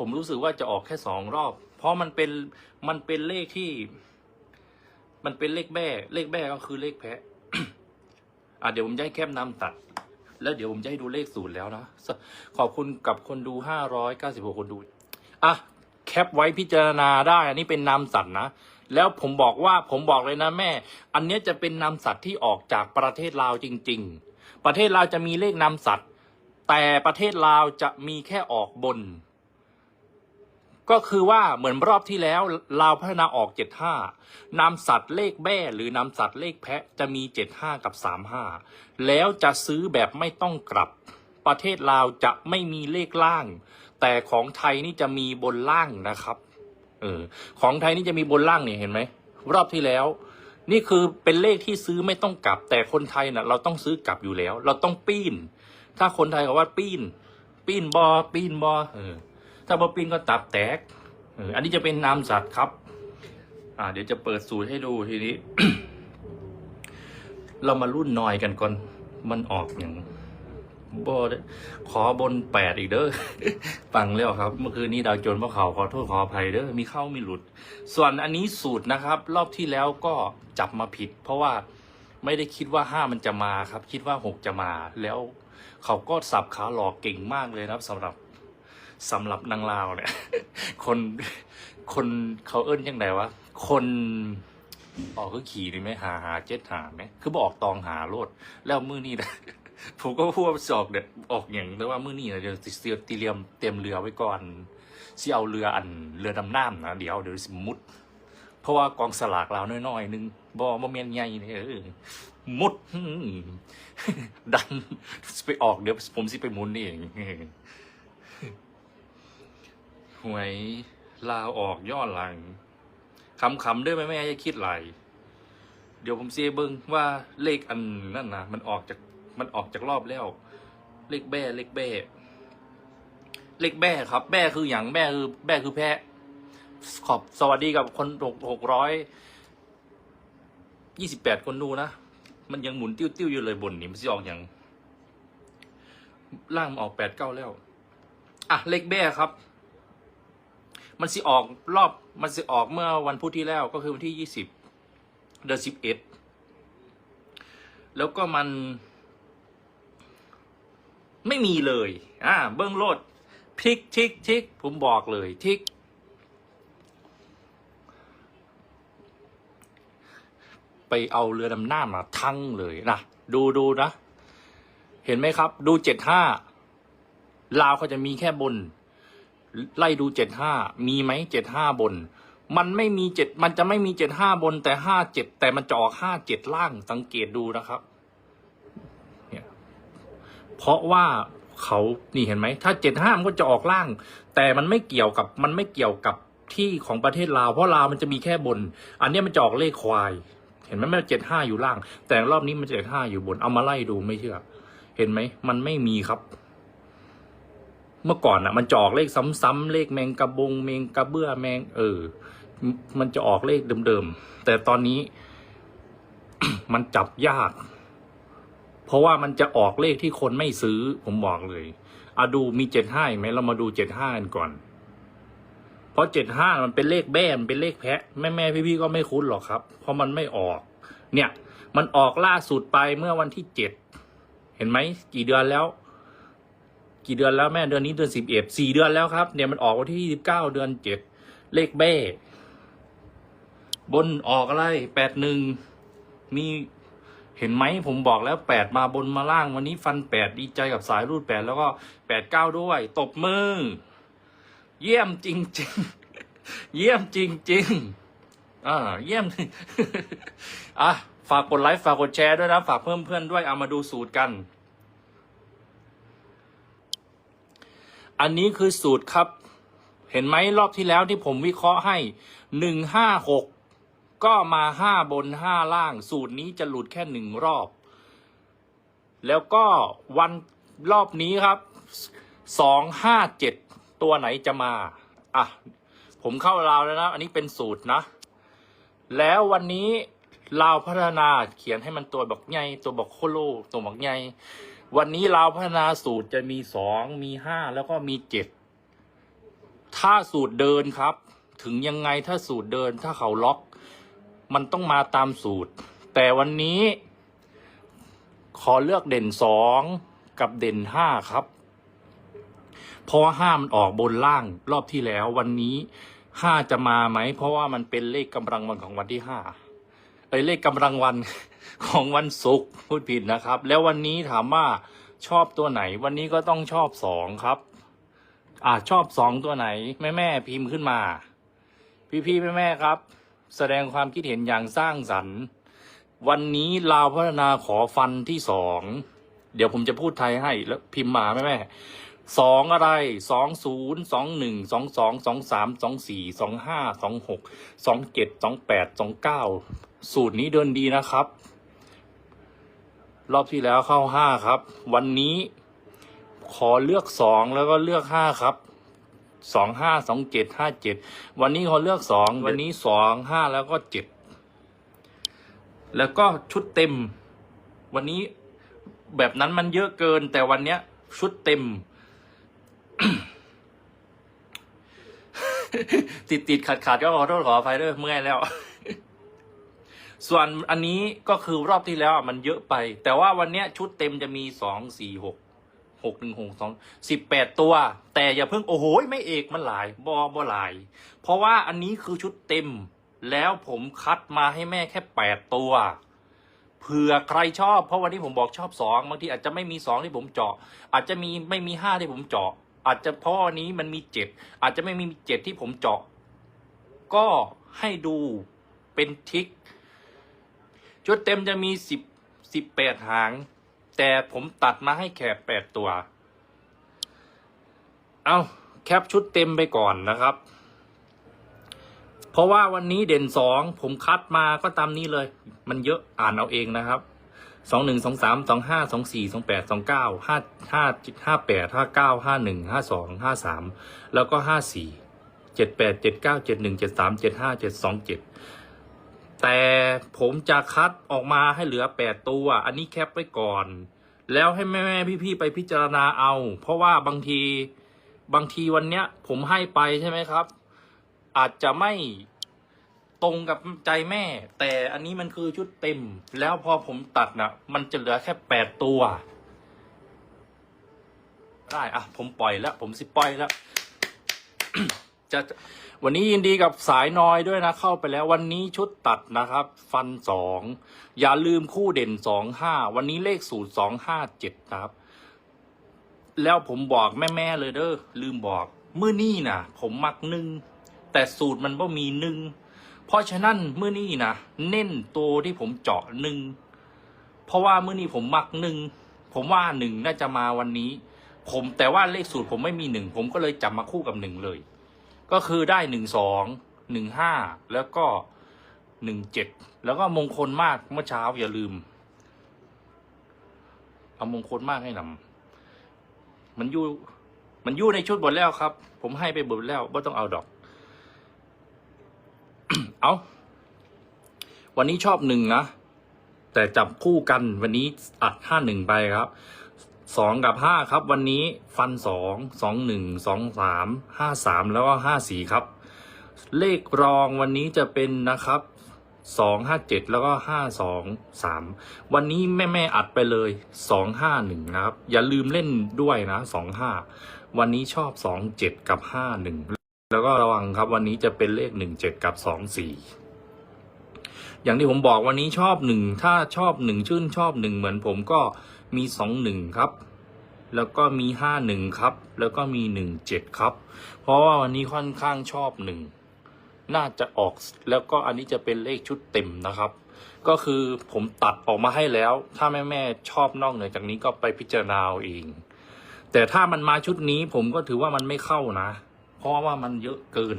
ผมรู้สึกว่าจะออกแค่สองรอบ เพราะมันเป็นมันเป็นเลขที่ มันเป็นเลขแบ้เลขแบ้ก็คือเลขแพะอะเดี๋ยวผมจะให้แคปนำตัด แล้วเดี๋ยวผมจะให้ดูเลขศูนย์แล้วนะ ขอบคุณกับคนดูห้าร้อยเก้าสิบหกคนดู อะ แคปไว้พิจารณาได้ อันนี้เป็นนามสัตว์นะ แล้วผมบอกว่าผมบอกเลยนะแม่ อันนี้จะเป็นนามสัตว์ที่ออกจากประเทศลาวจริง ๆ ประเทศลาวจะมีเลขนามสัตว์ แต่ประเทศลาวจะมีแค่ออกบน ก็คือว่าเหมือนรอบที่แล้วลาวพัฒนาออกเจ็ดห้านามสัตว์เลขแบ้หรือนามสัตว์เลขแพะจะมีเจ็ดห้ากับสามห้าแล้วจะซื้อแบบไม่ต้องกลับ ประเทศลาวจะไม่มีเลขล่าง แต่ของไทยนี่จะมีบนล่างนะครับเออของไทยนี่จะมีบนล่างเนี่ยเห็นไหมรอบที่แล้ว นี่คือเป็นเลขที่ซื้อไม่ต้องกลับ แต่คนไทยน่ะ เราต้องซื้อกลับอยู่แล้ว เราต้องปีน ถ้าคนไทยเขาว่าปีน ปีนบอปีนบอเออ ถ้าบอปีนก็ตับแตกอันนี้จะเป็นนามสัตว์ครับ อ่า เดี๋ยวจะเปิดสูตรให้ดูทีนี้ เรามารุ่นนอยกันก่อน มันออกอย่างบอขอบนแปดอีกเด้อฟังแล้วครับ เมื่อคืนนี้ดาวโจนพวกเขาขอโทษขออภัยเด้อมีเข้ามีหลุด ส่วนอันนี้สูตรนะครับ รอบที่แล้วก็จับมาผิด เพราะว่าไม่ได้คิดว่าห้ามันจะมาครับ คิดว่าหกจะมา แล้วเขาก็สับขาหลอกเก่งมากเลยนะครับสำหรับ สำหรับนางลาวเนี่ย คนคนเขาเอิ้นยังไงวะ คนออกคือขี่นี่ไหมหาหาเจ็ดหาไหมคือบอกตองหาโลด แล้วมือนี่นะผมก็พูดว่าสอกเด็ดออกอย่างแต่ว่ามือนี่นะเดี๋ยวสิเตรียมเตรียมเต็มเรือไว้ก่อนสิเอาเรืออันเรือดำน้ำนะเดี๋ยวเดี๋ยวสมุด เพราะว่ากองสลากเราน้อยๆหนึงบอมาเมียนใหญ่นี่เออมุดดันไปออกเดี๋ยวผมสิไปมุนนี่เอง หวยลาออกย่อหลังคำๆด้วยไหมแม่อย่าคิดไหลเดี๋ยวผมเสียเบิ้งว่าเลขอันนั่นนะมันออกจากมันออกจากรอบแล้ว เลขแบ้เลขแบ้เลขแบ้ครับ แบ้คืออย่างแบ้คือแบ้คือแพะ ขอบสวัสดีกับคนหกหกร้อยยี่สิบแปดคนดูนะ มันยังหมุนติ้วๆอยู่เลยบนนี่มันสิออกอย่างล่างมันออกแปดเก้าแล้ว อะ เลขแบ้ครับ มันสิออกรอบมันสิออกเมื่อวันพุธที่แล้วก็คือวันที่ยี่สิบเดือนสิบเอ็ดแล้วก็มัน ไม่มีเลยอ่าเบิ้องโลดพลิกทิกทิกผมบอกเลยทิกไปเอาเรือดำน้ำมาทั้งเลยนะดูดูนะ เห็นไหมครับ ดูเจ็ดห้าลาวเขาจะมีแค่บน ไล่ดูเจ็ดห้ามีไหมเจ็ดห้าบน มันไม่มีเจ็ดมันจะไม่มีเจ็ดห้าบนแต่ห้าเจ็ดแต่มันจะออกห้าเจ็ดล่างสังเกตดูนะครับเนี่ยเพราะว่าเขานี่เห็นไหมถ้าเจ็ดห้ามันก็จะออกล่าง แต่มันไม่เกี่ยวกับมันไม่เกี่ยวกับที่ของประเทศลาวเพราะลาวมันจะมีแค่บน อันนี้มันจะออกเลขควาย เห็นไหมมันเจ็ดห้าอยู่ล่าง แต่รอบนี้มันเจ็ดห้าอยู่บนเอามาไล่ดูไม่เชื่อ เห็นไหมมันไม่มีครับ เมื่อก่อนอะมันจะออกเลขซ้ำๆเลขแมงกระบงแมงกระเบื้อแมง เออ มันจะออกเลขเดิมๆแต่ตอนนี้ มันจับยาก เพราะว่ามันจะออกเลขที่คนไม่ซื้อ ผมบอกเลยอะดูมีเจ็ดห้าไหมเรามาดูเจ็ดห้ากันก่อน เพราะเจ็ดห้ามันเป็นเลขแบ้มันเป็นเลขแพะแม่แม่พี่พี่ๆก็ไม่คุ้นหรอกครับ เพราะมันไม่ออก เนี่ย มันออกล่าสุดไปเมื่อวันที่เจ็ดเห็นไหมกี่เดือนแล้ว กี่เดือนแล้วแม่เดือนนี้เดือนสิบเอ็ดสี่เดือนแล้วครับ เนี่ยมันออกวันที่สิบเก้าเดือนเจ็ดเลขแบ้บนออกอะไรแปดหนึ่งมีเห็นไหมผมบอกแล้วแปดมาบนมาล่างวันนี้ฟันแปดดีใจกับสายรูดแปดแล้วก็แปดเก้าด้วย ตบมือ เยี่ยมจริง ๆ เยี่ยมจริง ๆอ่าเยี่ยมอะฝากกดไลค์ฝากกดแชร์ด้วยนะ ฝากเพิ่มเพื่อนด้วยเอามาดูสูตรกัน อันนี้คือสูตรครับ เห็นไหมรอบที่แล้วที่ผมวิเคราะห์ให้หนึ่งห้าหกก็มาห้าบนห้าล่าง สูตรนี้จะหลุดแค่หนึ่งรอบ แล้วก็วันรอบนี้ครับสองห้าเจ็ดตัวไหนจะมา อะ ผมเข้าราวแล้วนะ อันนี้เป็นสูตรนะ แล้ววันนี้ลาวพัฒนาเขียนให้มันตัวบอกใหญ่ตัวบอกโคโลตัวบอกใหญ่ วันนี้ลาพัฒนาสูตรจะมีสองมีห้าแล้วก็มีเจ็ดถ้าสูตรเดินครับ ถึงยังไงถ้าสูตรเดินถ้าเขาล็อก มันต้องมาตามสูตร แต่วันนี้ ขอเลือกเด่นสองกับเด่นห้าครับเพราะห้ามันออกบนล่างรอบที่แล้ว วันนี้ห้าจะมาไหม เพราะว่ามันเป็นเลขกำลังวันของวันที่ห้าเอ้เลขกำลังวัน ของวันศุกร์พูดผิดนะครับ แล้ววันนี้ถามว่าชอบตัวไหน วันนี้ก็ต้องชอบสองครับ อ่าชอบสองตัวไหน แม่แม่พิมพ์ขึ้นมา พี่พี่แม่แม่ครับ แสดงความคิดเห็นอย่างสร้างสรรค์ วันนี้ลาวพัฒนาขอฟันที่สองเดี๋ยวผมจะพูดไทยให้แล้วพิมพ์มาแม่แม่สองอะไรสองศูนย์สองหนึ่งสองสองสองสามสองสี่สองห้าสองหกสองเจ็ดสองแปดสองเก้าสูตรนี้เดินดีนะครับ รอบที่แล้วเข้าห้าครับ วันนี้ขอเลือกสองแล้วก็เลือกห้าครับสองห้าสองเจ็ดห้าเจ็ดวันนี้ขอเลือกสองวันนี้สองห้าแล้วก็เจ็ดแล้วก็ชุดเต็ม วันนี้แบบนั้นมันเยอะเกิน แต่วันเนี้ย ชุดเต็ม ติดติดขัดขัดก็ขอโทษขออภัยด้วยเมื่อยแล้ว ส่วนอันนี้ก็คือรอบที่แล้วมันเยอะไป แต่ว่าวันเนี้ยชุดเต็มจะมีสองสี่หกหกหนึ่งหกสองสิบแปดตัว แต่อย่าเพิ่งโอ้โหไม่เอกมันหลายบอบอหลาย เพราะว่าอันนี้คือชุดเต็ม แล้วผมคัดมาให้แม่แค่แปดตัวเผื่อใครชอบเพราะวันนี้ผมบอกชอบสองบางทีอาจจะไม่มีสองที่ผมเจาะ อาจจะมีไม่มีห้าที่ผมเจาะ อาจจะเพราะวันนี้มันมีเจ็ดอาจจะไม่มีเจ็ดที่ผมเจาะ ก็ให้ดูเป็นทิก ชุดเต็มจะมีสิบสิบแปดหาง แต่ผมตัดมาให้แค่แปดตัว เอาแคปชุดเต็มไปก่อนนะครับ เพราะว่าวันนี้เด่นสองผมคัดมาก็ตามนี้เลย มันเยอะอ่านเอาเองนะครับสองหนึ่งสองสามสองห้าสองสี่สองแปดสองเก้าห้าห้าห้าแปดห้าเก้าห้าหนึ่งห้าสองห้าสามแล้วก็ห้าสี่เจ็ดแปดเจ็ดเก้าเจ็ดหนึ่งเจ็ดสามเจ็ดห้าเจ็ดสองเจ็ด แต่ผมจะคัดออกมาให้เหลือแปดตัว อันนี้แคปไว้ก่อน แล้วให้แม่แม่พี่ๆไปพิจารณาเอา เพราะว่าบางทีบางทีวันเนี้ย ผมให้ไปใช่ไหมครับ อาจจะไม่ตรงกับใจแม่ แต่อันนี้มันคือชุดเต็ม แล้วพอผมตัดนะมันจะเหลือแค่แปดตัว ได้อะผมปล่อยแล้ว ผมสิปล่อยแล้ว จะวันนี้ยินดีกับสายน้อยด้วยนะ เข้าไปแล้ววันนี้ชุดตัดนะครับ ฟันสองอย่าลืมคู่เด่นสองห้าวันนี้เลขสูตรสองห้าเจ็ดนะครับ แล้วผมบอกแม่ๆเลยเด้อลืมบอกเมื้อนี้นะผมมักหนึ่งแต่สูตรมันบ่มีหนึ่งเพราะฉะนั้นเมื้อนี้นะเน้นตัวที่ผมเจาะหนึ่งเพราะว่าเมื้อนี้ผมมักหนึ่งผมว่าหนึ่งน่าจะมาวันนี้ ผมแต่ว่าเลขสูตรผมไม่มีหนึ่งผมก็เลยจับมาคู่กับหนึ่งเลย ก็คือได้หนึ่งสองหนึ่งห้าแล้วก็หนึ่งเจ็ดแล้วก็มงคลมากเมื่อเช้าอย่าลืม เอามงคลมากให้นำมันอยู่มันอยู่ในชุดบทแล้วครับ ผมให้ไปเบดแล้วว่าต้องเอาดอก เอาวันนี้ชอบหนึ่งนะแต่จับคู่กันวันนี้อัดห้าหนึ่งไปครับ สองกับห้าครับ วันนี้ฟันสองสองหนึ่งสองสามห้าสามแล้วก็ห้าสี่ครับ เลขรองวันนี้จะเป็นนะครับสองห้าเจ็ดแล้วก็ห้าสองสามวันนี้แม่แม่อัดไปเลยสองห้าหนึ่งนะครับ อย่าลืมเล่นด้วยนะสองห้าวันนี้ชอบสองเจ็ดกับห้าหนึ่งแล้วก็ระวังครับวันนี้จะเป็นเลขหนึ่งเจ็ดกับสองสี่อย่างที่ผมบอกวันนี้ชอบหนึ่งถ้าชอบหนึ่งชื่นชอบหนึ่งเหมือนผมก็ มีสองหนึ่งครับ แล้วก็มีห้าหนึ่งครับ แล้วก็มีหนึ่งเจ็ดครับ เพราะว่าวันนี้ค่อนข้างชอบหนึ่งน่าจะออกแล้วก็อันนี้จะเป็นเลขชุดเต็มนะครับ ก็คือผมตัดออกมาให้แล้ว ถ้าแม่แม่ๆชอบนอกเหนือจากนี้ก็ไปพิจารณาเอง แต่ถ้ามันมาชุดนี้ผมก็ถือว่ามันไม่เข้านะ เพราะว่ามันเยอะเกิน